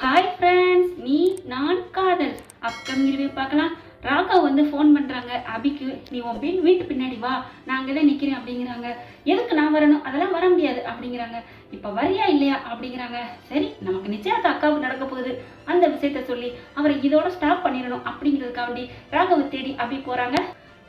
Hi friends நீ நான் காதல். அப்கமிங் ரிவ்யூ பார்க்கலாம். ராகா வந்து ஃபோன் பண்ணுறாங்க அபிக்கு நீ உன் வீட்டு வீட்டு பின்னாடி வா. நான் அங்கே தான் நிற்கிறேன் அப்படிங்கிறாங்க. எதுக்கு நான் வரணும்? அதெல்லாம் வர முடியாது அப்படிங்கிறாங்க. இப்போ வரியா இல்லையா அப்படிங்கிறாங்க. சரி நமக்கு நிச்சயத்த அக்காவுக்கு நடக்க போகுது. அந்த விஷயத்த சொல்லி அவரை இதோட ஸ்டாப் பண்ணிடணும் அப்படிங்கிறதுக்காண்டி ராகவை தேடி அபி போகிறாங்க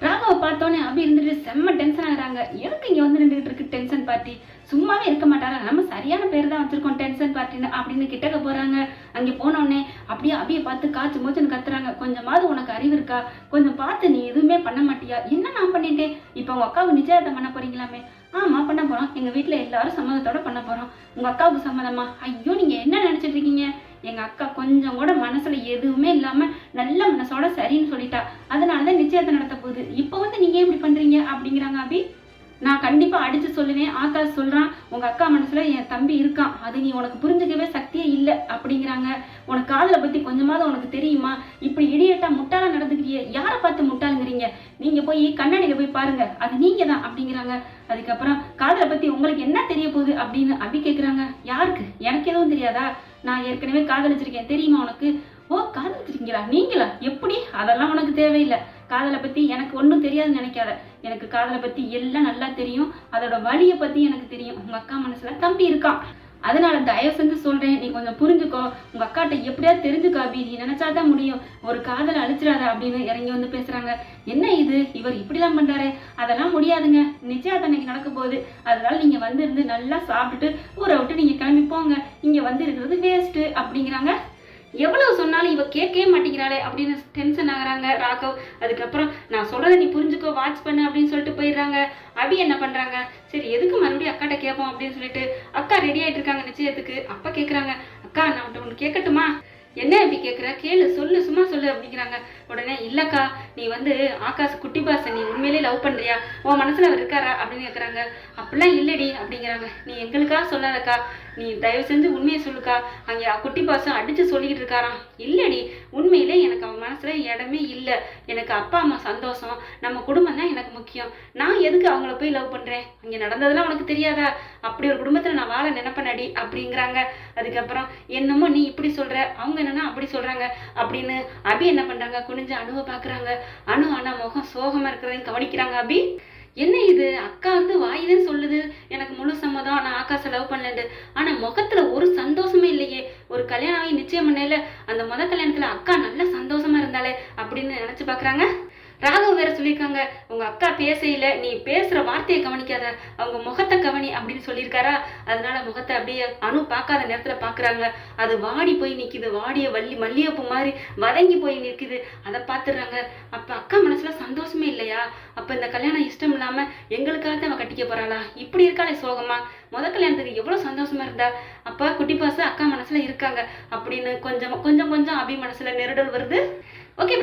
ராகாவை பார்த்தோன்னே அபி இருந்துட்டு செம்ம டென்ஷன் ஆகுறாங்க. எதுக்கு இங்கே வந்து நின்றுட்டு டென்ஷன் பார்ட்டி சும்மாவே இருக்க மாட்டாரா நம்ம சரியான பேர் தான் வச்சிருக்கோம் டென்ஷன் பார்ட்டின்னு அப்படின்னு கிட்டக்க போறாங்க. அங்கே போனோடனே அப்படியே அப்படியே பார்த்து காய்ச்சி மூச்சுன்னு கத்துறாங்க. கொஞ்சமாவது உனக்கு அறிவு இருக்கா? கொஞ்சம் பார்த்து நீ எதுவுமே பண்ண மாட்டியா? என்ன நான் பண்ணிட்டேன்? இப்போ உங்க அக்காவுக்கு நிச்சயத்தை பண்ண போறீங்களாமே? ஆமா பண்ண போறோம். எங்க வீட்டில் எல்லாரும் சம்மதத்தோட பண்ண போறோம். உங்க அக்காவுக்கு சம்மதமா? ஐயோ நீங்க என்ன நினைச்சிட்டு இருக்கீங்க? எங்க அக்கா கொஞ்சம் கூட மனசுல எதுவுமே இல்லாம நல்ல மனசோட சரின்னு சொல்லிட்டா. அதனாலதான் நிச்சயத்தை நடத்த போகுது. இப்போ வந்து நீங்க இப்படி பண்றீங்க? அப்படிங்கிறாங்க அபி. நான் கண்டிப்பா அடிச்சு சொல்லுவேன். ஆகாஷ் சொல்றான் உங்க அக்கா மனசுல என் தம்பி இருக்கான். அது நீ உனக்கு புரிஞ்சுக்கவே சக்தியே இல்லை. அப்படிங்கிறாங்க. உனக்கு காதலை பத்தி கொஞ்சமாவது உனக்கு தெரியுமா? இப்படி இடியட்டா முட்டாளா நடந்துக்கிறிய. யாரை பார்த்து முட்டாளுங்கிறீங்க? நீங்க போய் கண்ணாடியில போய் பாருங்க. அது நீங்க தான் அப்படிங்கிறாங்க. அதுக்கப்புறம் காதலை பத்தி உங்களுக்கு என்ன தெரிய போகுது அப்படின்னு அப்படி கேக்குறாங்க. யாருக்கு? எனக்கு எதுவும் தெரியாதா? நான் ஏற்கனவே காதலிச்சிருக்கேன். தெரியுமா உனக்கு? ஓ காதலிச்சிருக்கீங்களா? நீங்களா? எப்படி? அதெல்லாம் உனக்கு தேவையில்லை. காதலை பற்றி எனக்கு ஒன்றும் தெரியாதுன்னு நினைக்காத. எனக்கு காதலை பற்றி எல்லாம் நல்லா தெரியும். அதோட வழியை பற்றி எனக்கு தெரியும். உங்கள் அக்கா மனசில் தம்பி இருக்கான். அதனால தயவு செஞ்சு சொல்றேன். நீ கொஞ்சம் புரிஞ்சுக்கோ. உங்க அக்காட்ட எப்படியாவது தெரிஞ்சுக்கோ அபி. நீ நினைச்சாதான் முடியும். ஒரு காதலை அழிச்சிடாத அப்படின்னு இறங்கி வந்து பேசுறாங்க. என்ன இது? இவர் இப்படிலாம் பண்றாரு? அதெல்லாம் முடியாதுங்க. நிச்சயதார்த்தம் அன்னைக்கு நடக்க போகுது. அதனால நீங்க வந்து இருந்து நல்லா சாப்பிட்டுட்டு ஊரை விட்டு நீங்க கிளம்பி போங்க. இங்க வந்து இருக்கிறது வேஸ்ட் அப்படிங்கிறாங்க எவ்வளவு சொன்னாலும் இவ கேட்கவே மாட்டேங்கிறாளே அப்படின்னு டென்ஷன் ஆகுறாங்க ராகவ். அதுக்கப்புறம் நான் சொல்றதை நீ புரிஞ்சுக்கோ வாட்ச் பண்ணு அப்படின்னு சொல்லிட்டு போயிடுறாங்க. அபி என்ன பண்றாங்க? சரி எதுக்கு மறுபடியும் அக்காட்ட கேட்போம் அப்படின்னு சொல்லிட்டு அக்கா ரெடி ஆயிட்டு இருக்காங்க நிச்சயத்துக்கு. அப்பா கேக்குறாங்க அக்கா நான் ஒன்று கேட்கட்டுமா? என்ன அப்படி கேட்குற கேளு சொல்லு சும்மா சொல்லு அப்படிங்கிறாங்க. உடனே இல்லக்கா நீ வந்து ஆகாஷ் குட்டி பாச நீ உண்மையிலே லவ் பண்றியா? உன் மனசுல அவர் இருக்காரா? அப்படின்னு கேட்குறாங்க அப்படிலாம் இல்லடி அப்படிங்கிறாங்க. நீ எங்களுக்காக சொல்லாதக்கா. நீ தயவு செஞ்சு உண்மையை சொல்லுக்கா. அங்கே குட்டி பாசம் அடிச்சு சொல்லிக்கிட்டு இருக்காராம். இல்லடி மனசுல இடமே இல்லை. எனக்கு அப்பா அம்மா சந்தோஷம். நம்ம குடும்பம் தான் எனக்கு முக்கியம். நான் எதுக்கு அவங்கள போய் லவ் பண்றேன்? அங்கே நடந்ததெல்லாம் உனக்கு தெரியாதா? அப்படி ஒரு குடும்பத்துல நான் வாழ நினைப்பேனடி அப்படிங்கிறாங்க. அதுக்கப்புறம் என்னமோ நீ இப்படி சொல்ற அவங்க என்னன்னா அப்படி சொல்றாங்க. அப்படின்னு அபி என்ன பண்றாங்க? குனிஞ்சு அணுவை பாக்குறாங்க. அணு ஆனா முகம் சோகமா இருக்கிறதையும் கவனிக்கிறாங்க அபி. என்ன இது? அக்கா வந்து வாயிதான் சொல்லுது. எனக்கு முழு சம்மதம். நான் ஆகாச லவ் பண்ணலண்டு ஆனா முகத்துல ஒரு சந்தோஷமே இல்லையே. ஒரு கல்யாணம் ஆகி நிச்சயம் பண்ணல அந்த முத கல்யாணத்துல அக்கா நல்ல சந்தோஷமா இருந்தாலே அப்படின்னு நினைச்சு பாக்குறாங்க ராகவ் வேற சொல்லியிருக்காங்க உங்க அக்கா பேசையில நீ பேசுற வார்த்தையை கவனிக்காத அவங்க முகத்தை கவனி அப்படின்னு சொல்லியிருக்காரா? அதனால முகத்தை அப்படியே அணு பார்க்காத நேரத்துல பாக்குறாங்க அது வாடி போய் நிக்குது வாடிய வள்ளி மல்லிகைப்பூ மாதிரி வதங்கி போய் நிற்குது. அதை பார்த்துடுறாங்க. அப்ப அக்கா மனசுல சந்தோஷமே இல்லையா? அப்ப இந்த கல்யாணம் இஷ்டம் இல்லாம எங்களுக்காக தான் அவன் கட்டிக்க போறாளா? இப்படி இருக்காளே சோகமா? முத கல்யாணத்துக்கு எவ்வளவு சந்தோஷமா இருந்தா? அப்ப குட்டி பாச அக்கா மனசுல இருக்காங்க அப்படின்னு கொஞ்சம் கொஞ்சம் கொஞ்சம் அபி மனசுல நெருடல் வருது. ஓகே